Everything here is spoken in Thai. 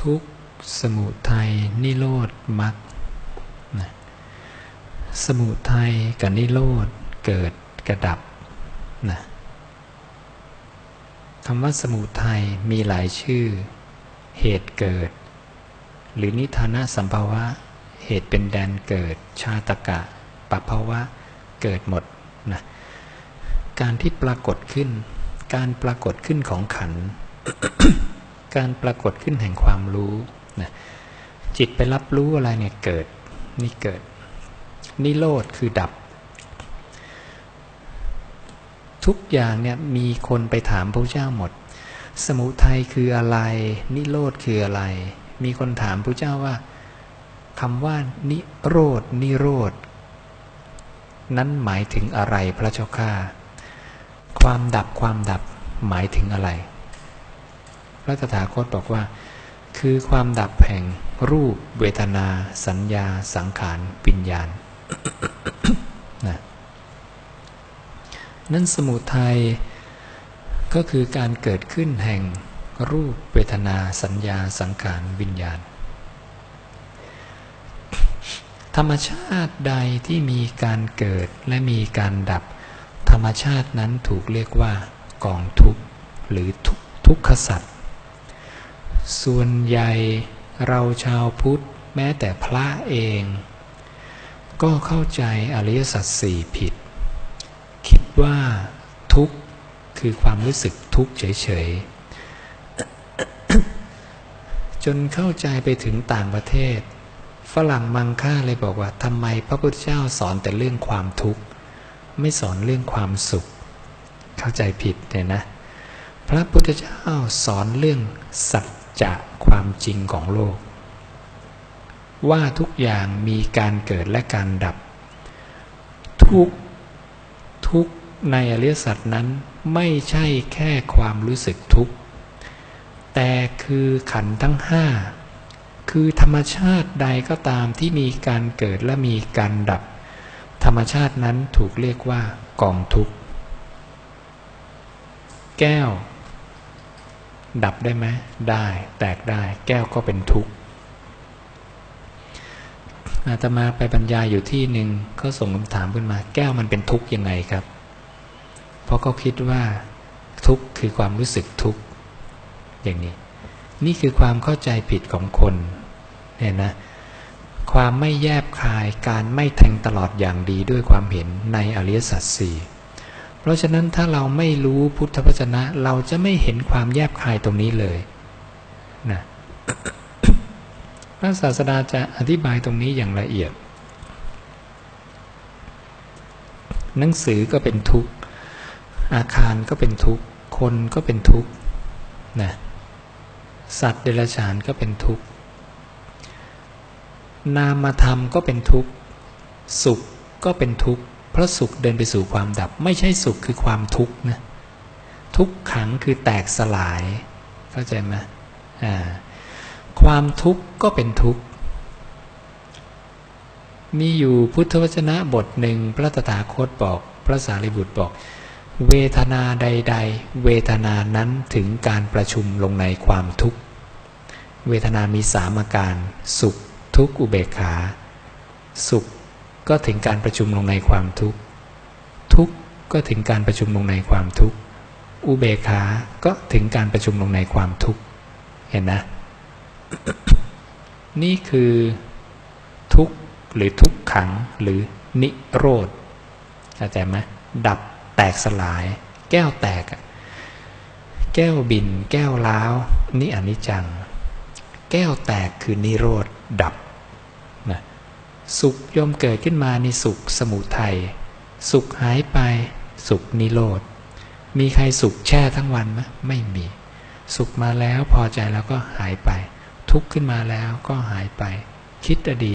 ทุกสมุทัยนิโรธมรรคนะสมุทัยกับนิโรธเกิดกระดับนะคำว่าสมุทัยมีหลายชื่อ เหตุเกิด หรือนิทานะสัมภาวะ เหตุเป็นแดนเกิด ชาตกะปัภาวะ เกิดหมดนะการที่ปรากฏขึ้น การปรากฏขึ้นของขัน การปรากฏขึ้นแห่งความรู้นะจิตไปรับรู้อะไรเนี่ยเกิด นี่เกิด นิโรธคือดับ ทุกอย่างเนี่ยมีคนไปถามพระเจ้าหมด สมุทัยคืออะไร นิโรธคืออะไร มีคนถามพระเจ้าว่าคำว่านิโรธนิโรธนั้นหมายถึงอะไรพระเจ้าข้า ความดับความดับหมายถึงอะไร พระตถาคตบอกว่า คือความดับแห่งรูปเวทนา สัญญา สังขารวิญญาณนะนั่นสมุทัยก็คือการเกิดขึ้นแห่งรูปเวทนาสัญญาสังขารวิญญาณ ธรรมชาติใดที่มีการเกิดและมีการดับ รรมชาตินั้นถูกเรียกว่ากองทุกข์หรือทุกทุกขสัตว์ส่วนใหญ่เราชาวพุทธแม้แต่พระเอง ก็เข้าใจอริยสัจสี่ผิด คิดว่าทุกข์คือความรู้สึกทุกข์เฉยๆ จนเข้าใจไปถึงต่างประเทศ ฝรั่งมังค่าเลยบอกว่าทำไมพระพุทธเจ้าสอนแต่เรื่องความทุกข์ ไม่สอนเรื่องความสุข เข้าใจผิดเนี่ยนะ พระพุทธเจ้าสอนเรื่องสัจจะความจริงของโลก ว่าทุกอย่างมีการเกิดและการดับ ทุกทุกในอริยสัจนั้นไม่ใช่แค่ความรู้สึกทุกข์แต่คือขันทั้งห้าคือธรรมชาติใดก็ตามที่มีการเกิดและมีการดับ ธรรมชาตินั้นถูกเรียกว่ากองทุกข์ แก้ว ดับได้ไหมได้แตกได้ แก้วก็เป็นทุกข์อาตมาไปบรรยายอยู่ที่หนึ่งเขาส่งคำถามขึ้นมา แก้วมันเป็นทุกข์ยังไงครับ เพราะเขาคิดว่า ทุกข์คือความรู้สึกทุกข์อย่างนี้ นี่คือความเข้าใจผิดของคนเนี่ยนะ ความไม่แยบคายการไม่แทงตลอดอย่างดีด้วยความเห็นในอริยสัจสี่เพราะฉะนั้นถ้าเราไม่รู้พุทธวจนะ เราจะไม่เห็นความแยบคายตรงนี้เลยนะพระศาสดาจะอธิบายตรงนี้อย่างละเอียด หนังสือก็เป็นทุกข์ อาคารก็เป็นทุกข์ คนก็เป็นทุกข์นะสัตว์เดรัจฉานก็เป็นทุกข์ นามธรรมก็เป็นทุกข์ สุขก็เป็นทุกข์เพราะสุขเดินไปสู่ความดับ ไม่ใช่สุขคือความทุกข์นะทุกขังคือแตกสลาย เข้าใจไหมอ่าความทุกข์ก็เป็นทุกข์ มีอยู่พุทธวจนะบทหนึ่งพระตถาคตบอก พระสารีบุตรบอก เวทนาใด ๆ เวทนานั้นถึงการประชุมลงในความทุกข์ เวทนามีสามอาการ สุข ทุกข์อุเบกขา สุขก็ถึงการประชุมลงในความทุกข์ ทุกข์ก็ถึงการประชุมลงในความทุกข์ อุเบกขา ก็ถึงการประชุมลงในความทุกข์ เห็นนะ นี่คือทุกข์หรือทุกขังหรือนิโรธเข้าใจไหมดับแตกสลาย แก้วแตก แก้วบิน แก้วล้าว นี่อนิจจัง แก้วแตกคือนิโรธดับ สุขย่อมเกิดขึ้นมาในสุขสมุทัยสุขหายไป สุขนิโรธมีใครสุขแช่ทั้งวันไหมไม่มี สุขมาแล้วพอใจแล้วก็หายไป ทุกข์ขึ้นมาแล้วก็หายไป คิดอดีต